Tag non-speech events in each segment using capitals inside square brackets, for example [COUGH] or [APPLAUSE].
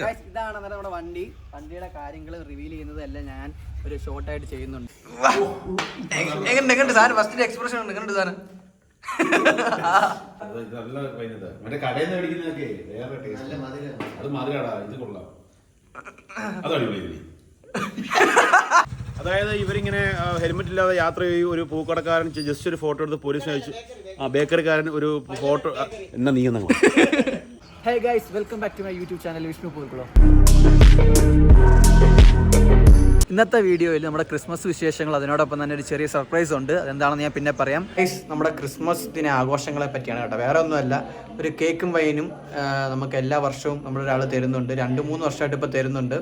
ഇതാണ് അന്നേരം നമ്മുടെ വണ്ടി. വണ്ടിയുടെ കാര്യങ്ങൾ റിവീൽ ചെയ്യുന്നത് എല്ലാം ഞാൻ ഒരു ഷോർട്ടായിട്ട് ചെയ്യുന്നുണ്ട്. എങ്ങനെ എങ്ങനെ സാധനം ഫസ്റ്റ് എക്സ്പ്രഷൻ ഉണ്ട്. എങ്ങനെ സാധനം അതായത് ഇവരിങ്ങനെ ഹെൽമെറ്റ് ഇല്ലാതെ യാത്ര ചെയ്യും. ഒരു പൂക്കടക്കാരൻ ജസ്റ്റ് ഒരു ഫോട്ടോ എടുത്ത് പോലീസിനെ അയച്ചു ആ ബേക്കറിക്കാരൻ ഒരു ഫോട്ടോ എന്നാ നീ എന്നാ hey guys welcome back to my YouTube channel Vishnu Poorkkulam ഇന്നത്തെ വീഡിയോയിൽ നമ്മുടെ ക്രിസ്മസ് വിശേഷങ്ങൾ അതിനോടൊപ്പം തന്നെ ഒരു ചെറിയ സർപ്രൈസ് ഉണ്ട്. അതെന്താണെന്ന് ഞാൻ പിന്നെ പറയാം. ഗൈസ് നമ്മുടെ ക്രിസ്മസ് ദിന ആഘോഷങ്ങളെ പറ്റിയാണ് കേട്ടോ. വേറെ ഒന്നുമല്ല ഒരു കേക്കും വൈനും നമുക്ക് എല്ലാ വർഷവും നമ്മളൊരാൾ തരുന്നുണ്ട്. രണ്ട് മൂന്ന് വർഷമായിട്ട് ഇപ്പോൾ തരുന്നുണ്ട്.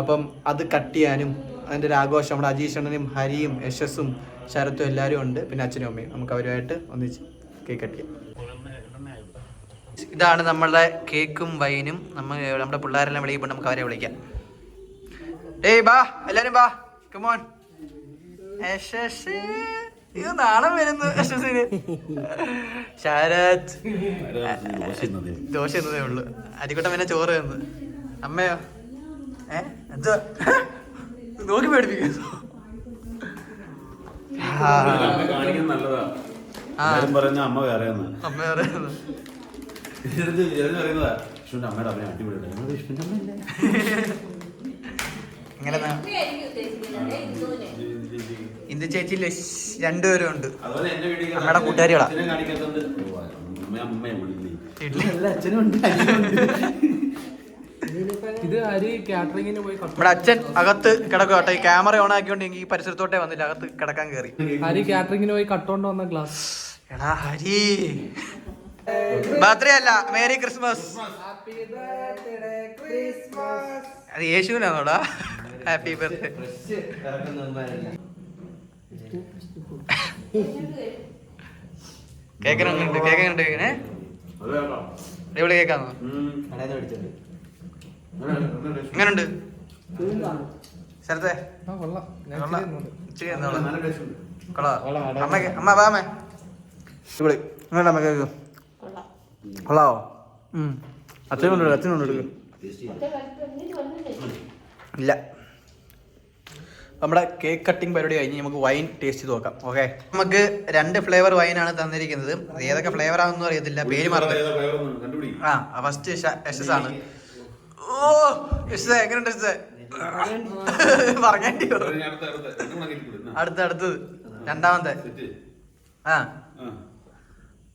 അപ്പം അത് കട്ട് ചെയ്യാനും അതിന്റെ ഒരു ആഘോഷം നമ്മുടെ അജീഷണനും ഹരിയും യശസ്സും ശരത്തും എല്ലാവരും ഉണ്ട്. പിന്നെ അച്ഛനും അമ്മയും. നമുക്ക് അവരുമായിട്ട് ഒന്നിച്ച് കേക്ക് കട്ട് ചെയ്യാം. ഇതാണ് നമ്മളുടെ കേക്കും വൈനും. നമ്മൾ നമ്മുടെ പിള്ളേരെല്ലാം വിളിക്കുമ്പോൾ നമുക്ക് അവരെ വിളിക്കാം. ഡേയ് ബാ എല്ലാരും ബാ. കമോൺ ഇത് നാണം വരുന്നു യശസ്സിന് ശരത് ദോശ എന്നതേ ഉള്ളു. അരിക്കോട്ടം പിന്നെ ചോറ് തന്നു. അമ്മയോ? ഏ? എന്തോ? നോക്കി പേടിപ്പിക്കുന്നു. എല്ലാരും പറയുന്ന അമ്മ വേറെ അമ്മ പറയുന്നു ഇത് ഇതെന്ന് പറയുന്നതാ വിഷ്ണുവിന്റെ അമ്മയുടെ അമ്മയെ അടിപൊളിയുണ്ട്. എന്നോട് വിഷ്ണുവിന്റെ അമ്മയില്ലേ? [LAUGHS] ഇങ്ങനെ ഉദ്ദേശിക്കുന്നത് ഇന്ദുവിനെ ഇന്ദു ചേച്ചി രണ്ടുപേരും ഉണ്ട്. അമ്മയുടെ കൂട്ടുകാരികളാ. നമ്മുടെ അച്ഛൻ അകത്ത് കിടക്കുക കേട്ടോ ഈ ക്യാമറ ഓൺ ആക്കിയോണ്ട് ഈ പരിസരത്തോട്ടേ വന്നില്ല. അകത്ത് കിടക്കാൻ കയറി ഹരി കാറ്ററിങ്ങിന് പോയി കട്ടോണ്ട് വന്ന ഗ്ലാസ്? എടാ ഹരി. ബർത്ത്ഡേ അല്ല മേരി ക്രിസ്മസ്. അത് യേശുവിനാണോടാ? ഹാപ്പി ബർത്ത്ഡേ കേക്കനുണ്ട് കേക്കണുണ്ട് അത് വേണ്ട. അടിപൊളി കേക്കാന്നോ. എങ്ങനുണ്ട് സ്ഥലത്തെ അമ്മ അമ്മ വാമേ. ഇവിടെ ഇങ്ങോട്ട് അമ്മ കേക്ക്. കൊള്ളാവോ അച്ഛനുണ്ട് അച്ഛനുണ്ട് എടുക്കും. ഇല്ല. നമ്മുടെ കേക്ക് കട്ടിംഗ് പരിപാടി കഴിഞ്ഞ് നമുക്ക് വൈൻ ടേസ്റ്റ് ചെയ്ത് നോക്കാം ഓക്കെ നമുക്ക് രണ്ട് ഫ്ലേവർ വൈനാണ് തന്നിരിക്കുന്നത്. ഏതൊക്കെ ഫ്ലേവർ ആണെന്ന് അറിയത്തില്ല. പേര് മറന്നു. ആ ഫസ്റ്റ് യശസ് ആണ്. ഓ യശസ് എങ്ങനെയുണ്ട് യശസ് പറഞ്ഞോ അടുത്ത അടുത്തത്. രണ്ടാമത്തെ. ആ. ആ.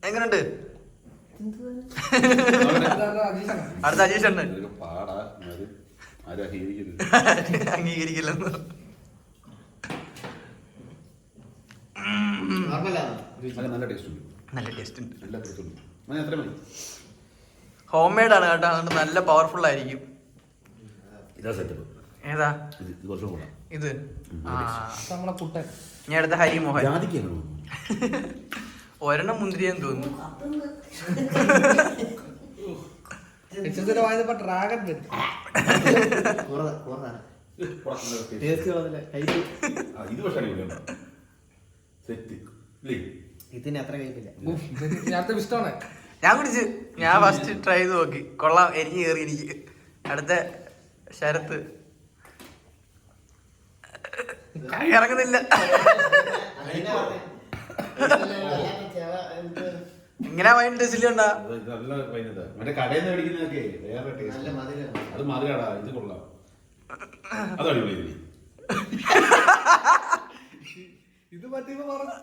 എങ്ങനെയുണ്ട്? അടുത്ത അജീഷ് ഉണ്ട്. [LAUGHS] അംഗീകരിക്കില്ലെന്ന്. നല്ല നല്ല ടേസ്റ്റ് ഉണ്ട്. നല്ല ടേസ്റ്റ് ഉണ്ട്. നല്ല ടേസ്റ്റ് ഉണ്ട്. മതി ഹോം മെയ്ഡ് ആണ് കേട്ടോ. അതുകൊണ്ട് നല്ല പവർഫുൾ ആയിരിക്കും. ഏതാ? ഇത് നമ്മളെ കുട്ടൻ. ഞാൻ എടുത്ത ഹരി മോഹൻ ഒരെണ്ണം മുന്തിരിയെന്ന് തോന്നുന്നു. ഡ്രാഗൺ ഇത് പക്ഷേ അടിപൊളിയാണ് സെറ്റ് ഇല്ലേ? ഇതിന് അത്ര കഴിക്കില്ല ഞാനത്തെ ഇഷ്ടമാണ്. ഞാൻ കുടിച്ച്. ഞാൻ ഫസ്റ്റ് ട്രൈ ചെയ്ത് നോക്കി. കൊള്ളാം. എരിഞ്ഞ് കയറി എനിക്ക് അടുത്ത ശരത്ത്. ഇറങ്ങുന്നില്ല. ഇങ്ങനെ വൈൻ ടേസ്റ്റ് ഉണ്ടാ നല്ല മറ്റേ കടയിൽ നിന്ന് മേടിക്കുന്നതൊക്കെ വേറെ നല്ല ടേസ്റ്റ് അത് മധുരാടാ ഇത് കൊള്ളാം. അത് അടിപൊളി ഇത്. പറ്റിയപ്പോ പറഞ്ഞു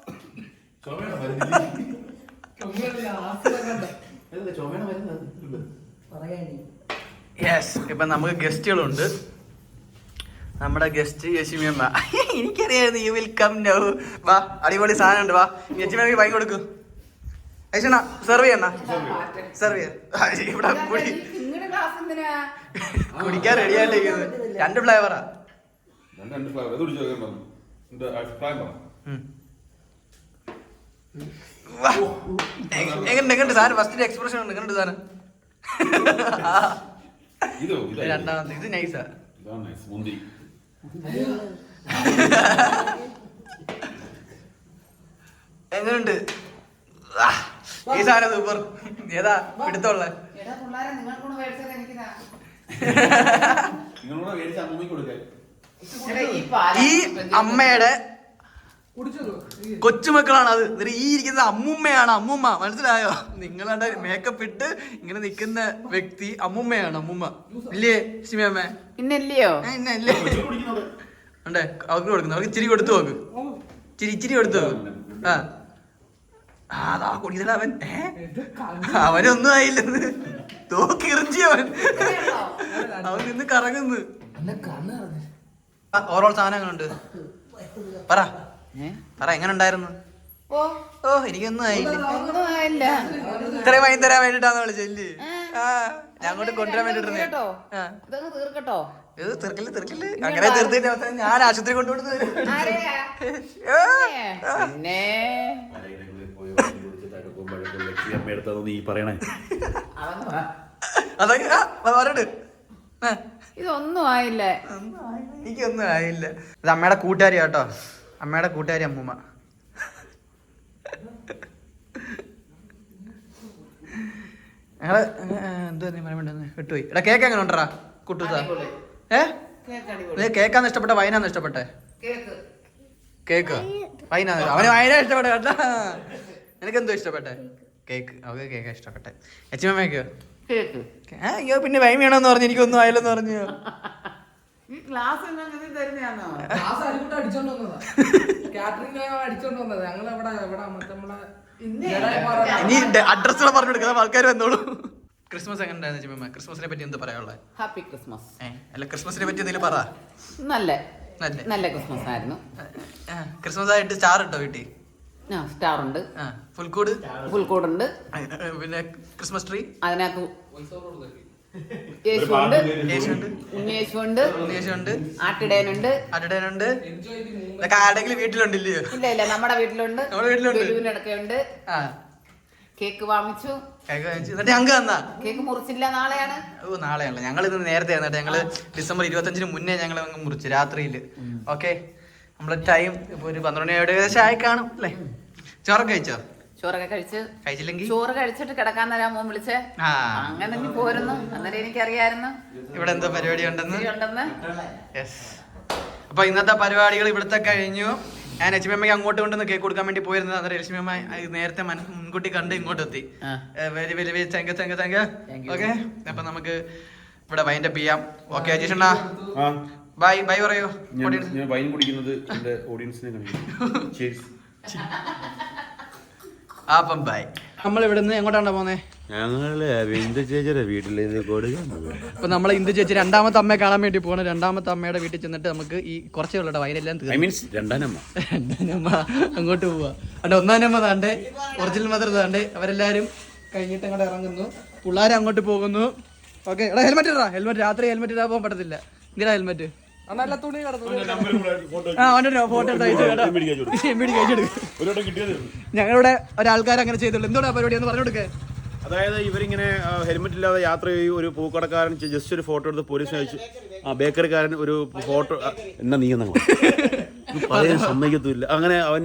ചുമയുടെ മരുന്ന്. യെസ് ഇപ്പൊ നമുക്ക് ഗസ്റ്റുകളുണ്ട് നമ്മുടെ ഗസ്റ്റ് യശിമിയമ്മ എനിക്കറിയായിരുന്നു യു വിൽ കം നോ വാ അടിപൊളി സാധനം ഉണ്ട് വാ യശിമിയമ്മക്ക് വാങ്ങി കൊടുക്കൂ. യശണ സെർവ് ചെയ്യണ സെർവ് ചെയ്യ. ഇവിടെ കുടി. കുടിക്കാൻ റെഡി ആയിട്ടിരിക്കുന്നത് രണ്ട് ഫ്ലേവറാ എങ്ങനെ എങ്ങനെ സാധനം? ഫസ്റ്റ് എക്സ്പ്രഷൻ ഉണ്ട്. എങ്ങനെ സാധനം? ഇതോ ഇതാ. രണ്ടാമത്തെ ഇത് നൈസ് മുന്തിരി എങ്ങനെയുണ്ട് ആ, ഈ സാധനം സൂപ്പർ ഏതാ എടുത്തോളെ ഈ അമ്മയുടെ കൊച്ചുമക്കളാണ് അത് എന്നിട്ട് ഈ ഇരിക്കുന്ന അമ്മുമ്മയാണ് അമ്മുമ്മ. മനസ്സിലായോ? നിങ്ങളുടെ മേക്കപ്പ് ഇട്ട് ഇങ്ങനെ നിൽക്കുന്ന വ്യക്തി അമ്മുമ്മയാണ് അമ്മുമ്മ. ഇല്ലേ സിമിയമ്മ ഇന്നല്ലയോ ഇന്നല്ലേ? ഉണ്ടേ അവർക്ക് കൊടുക്കുന്നു. അവർക്ക് ഇച്ചിരി കൊടുത്തു നോക്ക്. ഇച്ചിരി ഇച്ചിരി കൊടുത്തു നോക്ക്. ആ. അതാ കുടിക്കല അവൻ. ഏ? അവനൊന്നും ആയില്ലെന്ന് തോക്കി എറിഞ്ചി അവൻ. അവൻ നിന്ന് കറങ്ങുന്നു. ഓരോ സാധനങ്ങളുണ്ട്. പറ. പറ എങ്ങനെ ഉണ്ടായിരുന്നു ഓ. ഓ എനിക്കൊന്നും ആയില്ല. ഒന്നും ആയില്ല ഇത്രയും വാങ്ങി തരാൻ വേണ്ടിട്ടാന്ന് വിളിച്ചല്ലേ ആ ഞാൻ അങ്ങോട്ട് കൊണ്ടുവരാൻ വേണ്ടിട്ട് തീർക്കില്ല ഇതങ്ങ് തീർക്കട്ടോ. ഇത് തീർക്കൽ തീർക്കൽ. അങ്ങനെ തീർത്തിട്ട് അവസാനം ഞാൻ ആശുപത്രി ആ, ഇതൊന്നും ആയില്ല. എനിക്കൊന്നും ആയില്ല. ഇത് അമ്മയുടെ കൂട്ടുകാരി കേട്ടോ അമ്മയുടെ കൂട്ടുകാരി അമ്മൂമ്മ. ഞങ്ങൾ എന്തോ വിട്ടുപോയി. എടാ കേക്ക് എങ്ങനെ ഉണ്ടറാ കുട്ടൂസ ഏ? കേക്ക് അടിപൊളി. നീ കേക്കാന്ന് ഇഷ്ടപ്പെട്ട വൈനാന്ന് ഇഷ്ടപ്പെട്ടെ? കേക്ക്. കേക്ക്. വൈനാന്ന് അവന് വൈന ഇഷ്ടപ്പെട്ടെ കേട്ടാ. നിനക്ക് എന്തോ ഇഷ്ടപ്പെട്ടെ? കേക്ക്. അവക്ക് കേക്ക് ഇഷ്ടപ്പെട്ടെ. അയ്യോ പിന്നെ വൈൻ വേണമെന്ന് പറഞ്ഞു എനിക്കൊന്നും ആയില്ലെന്ന് പറഞ്ഞു. ഗ്ലാസ് എങ്ങനെ തരുന്നതാണോ ക്ലാസ് അടിക്കൂട്ട് അടിച്ചോണ്ട് വന്നതാ. കാറ്ററിംഗ് അടിച്ചോണ്ട് വന്നത്. ഞങ്ങൾ അവിടെ ഇവിടെ നമ്മളെ അഡ്രസ് പറഞ്ഞു കൊടുക്കുന്ന ആൾക്കാർ വന്നോളൂ. ക്രിസ്മസ് എങ്ങനെ ഉണ്ടായിരുന്നു ചിമ്മ ക്രിസ്മസിനെ പറ്റി എന്ത് പറയാനുള്ളത് ഹാപ്പി ക്രിസ്മസ് അല്ല ക്രിസ്മസിനെ പറ്റി എന്തെങ്കിലും പറ. നല്ല. നല്ല. നല്ല ക്രിസ്മസ് ആയിരുന്നു. ക്രിസ്മസ് ആയിട്ട് സ്റ്റാർ ഇട്ടോ വീട്ടിൽ? സ്റ്റാർ ഉണ്ട്. ആ ഫുൾകൂട് പുൽക്കൂടുണ്ട്. പിന്നെ ക്രിസ്മസ് ട്രീ അതിനകത്ത് യേശുണ്ട് യേശുണ്ട് ഉണ്ണിയേശുണ്ട് യേശുണ്ട് ആട്ടിടയനുണ്ട്. അടടനുണ്ട് ഇതൊക്കെ ആരുടെങ്കിലും വീട്ടിലുണ്ടില്ലയോ ഇല്ല ഇല്ല നമ്മുടെ വീട്ടിലുണ്ട്. നമ്മുടെ വീട്ടിലുണ്ട്. കേക്ക് വാങ്ങിച്ചു. കേക്ക് വാങ്ങിച്ചു. എന്നിട്ട് ഞങ്ങൾക്ക് തന്നാ? കേക്ക് മുറിച്ചില്ല നാളെയാണ്. ഓ നാളെയല്ല ഞങ്ങൾ ഇന്ന് നേരത്തെ എന്നിട്ട് ഞങ്ങൾ ഡിസംബർ ഇരുപത്തഞ്ചിന് മുന്നേ ഞങ്ങൾ അങ്ങ് മുറിച്ചു രാത്രിയിൽ ഓക്കെ? നമ്മളെ ടൈം ഇപ്പൊ ഒരു പന്ത്രണ്ട് മണിയോടെ ഏകദേശം ആയി കാണും അല്ലേ? ചോറൊക്കെ കഴിച്ചോ? ചോറൊക്കെ കഴിച്ച് കഴിച്ചില്ലെങ്കിൽ ചോറ് കഴിച്ചിട്ട് കിടക്കാൻ നേരം മോൻ വിളിച്ചേ അങ്ങനെ നീ പോരുന്നു? അന്നേരം എനിക്കറിയായിരുന്നു. ഇവിടെ എന്തോ പരിപാടി ഉണ്ടെന്ന്? ഇച്ചിരി ഉണ്ടെന്ന്? യെസ് അപ്പൊ ഇന്നത്തെ പരിപാടികൾ ഇവിടുത്തെ കഴിഞ്ഞു. ഞാൻ ലക്ഷ്മി അമ്മയ്ക്ക് അങ്ങോട്ട് കൊണ്ടുവന്ന് കേക്ക് കൊടുക്കാൻ വേണ്ടി പോയിരുന്നത് അന്നേരം ലക്ഷ്മി അമ്മ നേരത്തെ മനസ്സ് മുൻകൂട്ടി കണ്ട് ഇങ്ങോട്ട് എത്തി. Very very very thank you thank you thank you okay അപ്പൊ നമുക്ക് ഇവിടെ വൈന്റെ ചെയ്യാം. ഓക്കെ അജീഷണ്ണ ബൈ ബൈ പറയൂ. ഞാൻ വൈൻ കുടിക്കുന്നത് എന്റെ ഓഡിയൻസിനെ കാണിക്കും. [LAUGHS] [LAUGHS] അപ്പം ബൈ നമ്മൾ ഇവിടുന്ന് എങ്ങോട്ടാണ് പോന്നെ? ഞങ്ങൾ ബിന്ദു ചേച്ചിയുടെ വീട്ടിലേക്ക് അപ്പൊ നമ്മൾ ഇന്ദു ചേച്ചി രണ്ടാമത്തെ അമ്മയെ കാണാൻ വേണ്ടി പോകണം രണ്ടാമത്തെ അമ്മയുടെ വീട്ടിൽ ചെന്നിട്ട് നമുക്ക് ഈ കുറച്ചേ ഉള്ളൂ ഐ തീർന്നു. മീൻസ് രണ്ടാനമ്മ. രണ്ടാനമ്മ അങ്ങോട്ട് പോവാ. അവിടെ ഒന്നാനമ്മ താണ്ടേ ഒറിജിനൽ മദർ താണ്ടേ അവരെല്ലാരും കഴിഞ്ഞിട്ട് അങ്ങോട്ട് ഇറങ്ങുന്നു. പിള്ളേർ അങ്ങോട്ട് പോകുന്നു. ഓക്കെ എടാ ഹെൽമെറ്റ് ഇടാ. ഹെൽമെറ്റ് രാത്രി ഹെൽമെറ്റ് ഇടാൻ പോകാൻ പറ്റത്തില്ല. എന്തിനാ ഹെൽമെറ്റ് നല്ല തുണി ഫോട്ടോ ഞങ്ങളുടെ ഒരാൾക്കാർ അങ്ങനെ ചെയ്തുള്ളൂ. എന്തോടാ പരിപാടി എന്ന് പറഞ്ഞു കൊടുക്കേ അതായത് ഇവരിങ്ങനെ ഹെൽമെറ്റ് ഇല്ലാതെ യാത്ര ചെയ്യും. ഒരു പൂക്കടക്കാരൻ ജസ്റ്റ് ഒരു ഫോട്ടോ എടുത്ത് പോലീസിനെ അയച്ചു. ആ ബേക്കറിക്കാരൻ ഒരു ഫോട്ടോ എന്നാ നീ എന്നാ പറയാൻ സമ്മതിക്കത്തില്ല. അങ്ങനെ അവൻ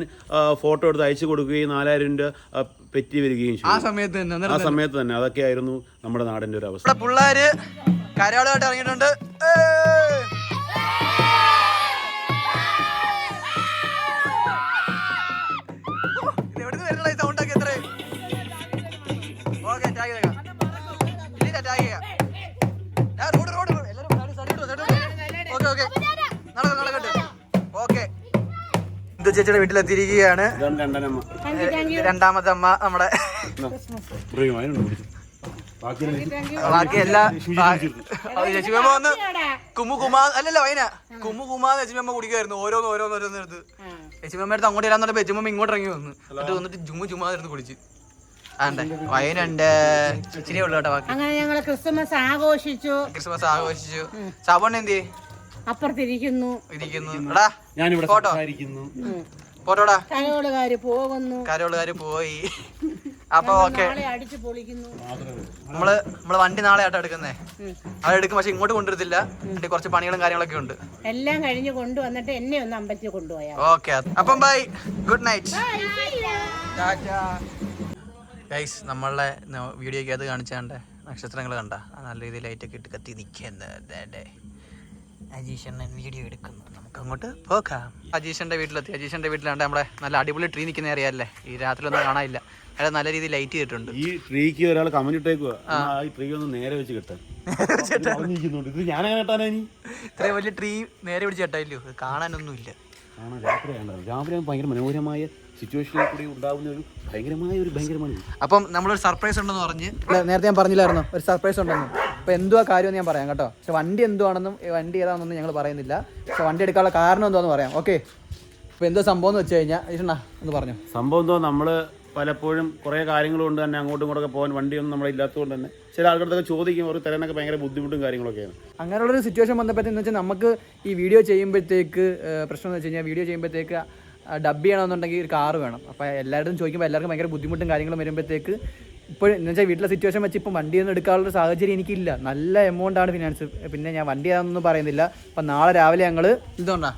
ഫോട്ടോ എടുത്ത് അയച്ചു കൊടുക്കുകയും നാലായിരം രൂപ പെറ്റി വരികയും ആ സമയത്ത് തന്നെ ആ സമയത്ത് തന്നെ. അതൊക്കെ ആയിരുന്നു നമ്മുടെ നാടിന്റെ ഒരു അവസ്ഥ. പിള്ളേര് കരയോളായിട്ട് ഇറങ്ങിയിട്ടുണ്ട്. ചേച്ചിയുടെ വീട്ടിലെത്തിയിരിക്കുകയാണ്. രണ്ടാമത്തെ അമ്മ നമ്മുടെ ബാക്കി എല്ലാ ലക്ഷ്മിയമ്മ വന്ന് കുമുകുമാ അല്ലല്ല വൈന. കുമുകുമാ ലക്ഷ്മിയമ്മ കുടിക്കായിരുന്നു ഓരോന്ന് ഓരോന്ന് ഓരോന്ന് എടുത്ത്. ലക്ഷ്മിയമ്മ അടുത്ത് അങ്ങോട്ട് വരാൻ പറഞ്ഞപ്പോ ലക്ഷ്മിയമ്മ ഇങ്ങോട്ട് ഇറങ്ങി വന്നു. എന്നിട്ട് വന്നിട്ട് ജുമ്മു ചുമ്മാതിരുന്ന് കുടിച്ച്. ആണ്ടേ വൈനുണ്ട്. ഇച്ചിരി ഉള്ളു കേട്ടോ ബാക്കി. അങ്ങനെ ഞങ്ങൾ ക്രിസ്മസ് ആഘോഷിച്ചു. ക്രിസ്മസ് ആഘോഷിച്ചു. സാബണ്ണ എന്തി അപ്പുറത്തിരിക്കുന്നു. ഞാനിവിടെ ഫോട്ടോ. സംസാരിക്കുന്നു. ഫോട്ടോടാ. കരോളുകാര് പോകുന്നു. കരോളുകാര് പോയി. അപ്പൊ ഓക്കെ. നാളെ അടിച്ചു പൊളിക്കുന്നു. നമ്മൾ നമ്മൾ വണ്ടി നാളെ ആട്ടോ എടുക്കുന്നേ. അവരെടുക്കും പക്ഷെ ഇങ്ങോട്ട് കൊണ്ടുവരത്തില്ല. വണ്ടി കുറച്ച് പണികളും കാര്യങ്ങളൊക്കെ ഉണ്ട്. എല്ലാം കഴിഞ്ഞ് കൊണ്ടുവന്നിട്ട് എന്നെ ഒന്ന് അമ്പലത്തിൽ കൊണ്ടുപോയാ ഓക്കെ. അപ്പം ബൈ. Good night. ഗൈസ് നമ്മളുടെ വീഡിയോക്ക് അത് കാണിച്ചാണ്ട് നക്ഷത്രങ്ങൾ കണ്ട. നല്ല രീതിയിൽ ലൈറ്റൊക്കെ ഇട്ട് കത്തി നിൽക്കുന്നത് അജീഷണ്ണൻ വീഡിയോ എടുക്കുന്നു. നമുക്ക് അങ്ങോട്ട് പോകാം. അജീഷന്റെ വീട്ടിലെത്തി. അജീഷന്റെ വീട്ടിലാണ്ട് നമ്മുടെ നല്ല അടിപൊളി ട്രീ നിൽക്കുന്ന അറിയാല്ലേ ഈ രാത്രി ഒന്നും കാണാനില്ല. അയാൾ നല്ല രീതിയിൽ ലൈറ്റ് ചെയ്തിട്ടുണ്ട്. ഈ ട്രീക്ക് ഒരാൾ കമന്റ് ഇട്ടേക്കുക ഈ ട്രീ ഒന്ന് നേരെ വെച്ച് കിട്ടാൻ. [LAUGHS] ഇത് ഞാൻ കെട്ടാനാ ഇനി? ഇത്രയും വലിയ ട്രീ നേരെ പിടിച്ച് കേട്ടായില്ലോ കാണാനൊന്നും ഇല്ല കാണാൻ രാത്രി വേണ്ടത് രാവിലെ ഭയങ്കര മനോഹരമായ സിറ്റുവേഷനിൽ കൂടി ഉണ്ടാകുന്ന ഒരു ഭയങ്കരമായ ഒരു ഭയങ്കരമാണ്. അപ്പം നമ്മളൊരു സർപ്രൈസ് ഉണ്ടെന്ന് പറഞ്ഞ് നേരത്തെ ഞാൻ പറഞ്ഞില്ലായിരുന്നു. ഒരു സർപ്രൈസ് ഉണ്ടെന്ന്. അപ്പോൾ എന്തുവാ കാര്യമെന്ന് ഞാൻ പറയാം കേട്ടോ. പക്ഷെ വണ്ടി എന്തുവാണെന്നും വണ്ടി ഏതാണെന്നൊന്നും ഞങ്ങൾ പറയുന്നില്ല. പക്ഷെ വണ്ടി എടുക്കാനുള്ള കാരണം എന്താണെന്ന് പറയാം. ഓക്കെ അപ്പോൾ എന്തോ സംഭവം എന്ന് വെച്ച് കഴിഞ്ഞാൽ എന്ന് പറഞ്ഞു. സംഭവം എന്തോ നമ്മൾ പലപ്പോഴും കുറേ കാര്യങ്ങൾ കൊണ്ട് തന്നെ അങ്ങോട്ടും ഇങ്ങോട്ടൊക്കെ പോകാൻ വണ്ടിയൊന്നും നമ്മളെ ഇല്ലാത്തതുകൊണ്ട് തന്നെ ചില ആൾക്കാരൊക്കെ ചോദിക്കും അവർ തരാനൊക്കെ ഭയങ്കര ബുദ്ധിമുട്ടും കാര്യങ്ങളൊക്കെയാണ്. അങ്ങനെയുള്ളൊരു സിറ്റുവേഷൻ വന്നപ്പോഴത്തേന്ന് വെച്ചാൽ നമുക്ക് ഈ വീഡിയോ ചെയ്യുമ്പോഴത്തേക്ക് പ്രശ്നം എന്ന് വെച്ച് കഴിഞ്ഞാൽ വീഡിയോ ചെയ്യുമ്പോഴത്തേക്ക് ഡബ് ചെയ്യണമെന്നുണ്ടെങ്കിൽ ഒരു കാറ് വേണം. അപ്പോൾ എല്ലാവരും ചോദിക്കുമ്പോൾ എല്ലാവർക്കും ഭയങ്കര ബുദ്ധിമുട്ടും കാര്യങ്ങളും വരുമ്പോഴത്തേക്ക് ഇപ്പോൾ എന്ന് വെച്ചാൽ വീട്ടിലെ സിറ്റുവേഷൻ വെച്ച് ഇപ്പം വണ്ടിയൊന്നും എടുക്കാനുള്ള സാഹചര്യം എനിക്കില്ല. നല്ല എമൗണ്ടാണ് ആണ് ഫിനാൻസ് പിന്നെ ഞാൻ വണ്ടി ആണെന്നൊന്നും പറയുന്നില്ല. അപ്പം നാളെ രാവിലെ ഞങ്ങൾ ഇതുകൊണ്ടാ?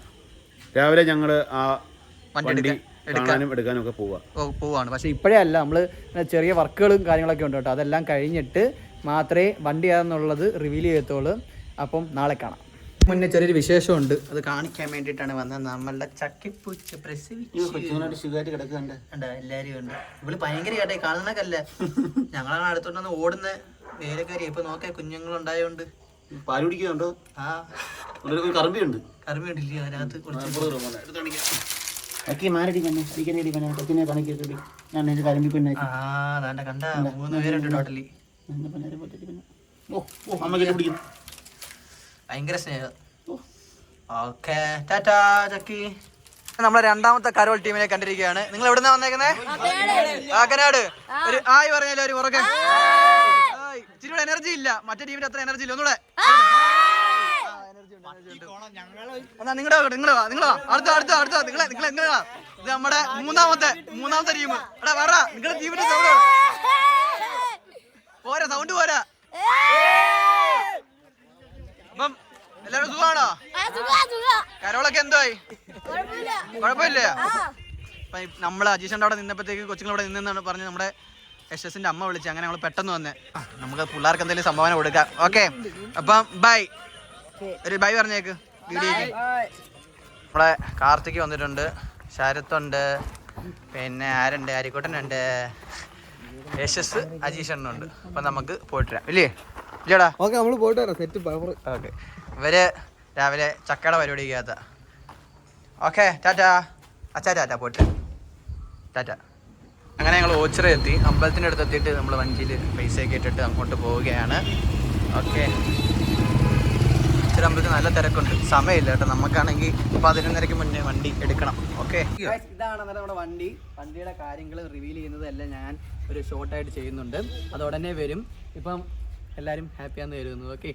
രാവിലെ ഞങ്ങൾ ആ വണ്ടി കാണാനും എടുക്കാനും ഒക്കെ പോവാ. പോവാണ്. പക്ഷെ ഇപ്പോഴേ അല്ല നമ്മൾ ചെറിയ വർക്കുകളും കാര്യങ്ങളൊക്കെ ഉണ്ട് കേട്ടോ. അതെല്ലാം കഴിഞ്ഞിട്ട് മാത്രമേ വണ്ടി ആണെന്നുള്ളത് റിവീൽ ചെയ്യത്തുള്ളൂ. അപ്പം നാളെ കാണാം. മുന്നേ ചെറിയൊരു വിശേഷമുണ്ട്. അത് കാണിക്കാൻ വേണ്ടിയിട്ടാണ് വന്നത്. നമ്മളുടെ ചക്കിപ്പൂച്ച പ്രസവിച്ചു. സുഖമായിട്ട് കിടക്കുന്നുണ്ട്. ഉണ്ട് എല്ലാരും ഉണ്ട്. ഇവൾ ഭയങ്കര കേട്ടെ കാണുന്നൊക്കല്ല ഞങ്ങളാണ് അടുത്തോണ്ടെന്ന് ഓടുന്ന. വേലക്കാരി ഇപ്പൊ നോക്കിയ കുഞ്ഞുങ്ങളുണ്ടായോണ്ട്. പാൽ കുടിക്കുന്നുണ്ടോ? ആ. ഒരു കറമ്പിയുണ്ട്. കറിമ അതിനകത്ത് അതിനകത്ത് കൊച്ചിനെ കണക്കിട്ട് ഞാൻ കരമ്പി കണ്ട. മൂന്ന് പേരുണ്ട് ടോട്ടലി. ഓ ഓ അമ്മ പിടിക്കുന്നു ഭയങ്കര സ്നേഹം. Okay tata Chakki. നമ്മളെ രണ്ടാമത്തെ കരോൾ ടീമിനെ കണ്ടിരിക്കുകയാണ്. നിങ്ങൾ എവിടെ നിന്നാ വന്നേക്കുന്നേ കാക്കനാട് ഒരു ആയി പറഞ്ഞാലും ഒരു പുറകെ. ഇച്ചിരി എനർജി ഇല്ല. മറ്റേ ടീമിന് അത്ര എനർജി ഇല്ല. ഒന്നുകൂടെ. എന്നാ നിങ്ങളുടെ നിങ്ങൾ നിങ്ങൾ അടുത്ത അടുത്ത അടുത്ത. നിങ്ങളെ നിങ്ങളെ നിങ്ങളാ ഇത് നമ്മുടെ മൂന്നാമത്തെ മൂന്നാമത്തെ ടീം എടാ പറ നിങ്ങളുടെ ടീമിന്റെ സൗണ്ട് പോരാ സൗണ്ട് പോരാ. അപ്പം എല്ലാവരും സുഖമാണോ കരോളൊക്കെ എന്തായി കുഴപ്പമില്ല. നമ്മൾ അജീഷന്റെ അവിടെ നിന്നപ്പോഴത്തേക്ക് കൊച്ചുങ്ങളവിടെ നിന്നെന്നാണ് പറഞ്ഞ് നമ്മുടെ എസ് എസിന്റെ അമ്മ വിളിച്ച് അങ്ങനെ നമ്മൾ പെട്ടെന്ന് വന്നേ. നമുക്ക് പിള്ളേർക്ക് എന്തെങ്കിലും സംഭാവന കൊടുക്കാം. ഓക്കെ. അപ്പം ബൈ ഒരു ബൈ പറഞ്ഞേക്ക്. നമ്മളെ കാർത്തിക് വന്നിട്ടുണ്ട്. ശരത്തുണ്ട് പിന്നെ ആരുണ്ട്? ആരിക്കോട്ടനുണ്ട് യശസ് അജീഷണ്ണുണ്ട് അപ്പം നമുക്ക് പോയിട്ട് വരാം. ഇല്ലേ? ഇല്ലടാ. ഓക്കെ നമ്മൾ പോയിട്ട് വരാം. Set power okay. ഇവർ രാവിലെ ചക്കയുടെ പരിപാടി ചെയ്യാത്ത ഓക്കെ ടാറ്റാ. അച്ഛാ ടാറ്റ പോയിട്ട്. ടാറ്റ. അങ്ങനെ ഞങ്ങൾ ഓച്ചിറ എത്തി. അമ്പലത്തിന്റെ അടുത്ത് എത്തിയിട്ട് നമ്മൾ വഞ്ചിയിൽ പൈസയൊക്കെ ഇട്ടിട്ട് അങ്ങോട്ട് പോവുകയാണ്. ഓക്കെ. ഇച്ചിരി നല്ല തിരക്കുണ്ട്. സമയമില്ല കേട്ടോ. നമുക്കാണെങ്കിൽ പതിനൊന്നരയ്ക്ക് മുന്നേ വണ്ടി എടുക്കണം. ഓക്കെ ഇതാണ് നമ്മുടെ വണ്ടി. വണ്ടിയുടെ കാര്യങ്ങൾ റിവീൽ ചെയ്യുന്നതെല്ലാം ഞാൻ ഒരു ഷോർട്ടായിട്ട് ചെയ്യുന്നുണ്ട്. അത് ഉടനെ വരും. ഇപ്പം എല്ലാവരും ഹാപ്പിയാന്ന് കരുതുന്നു. ഓക്കെ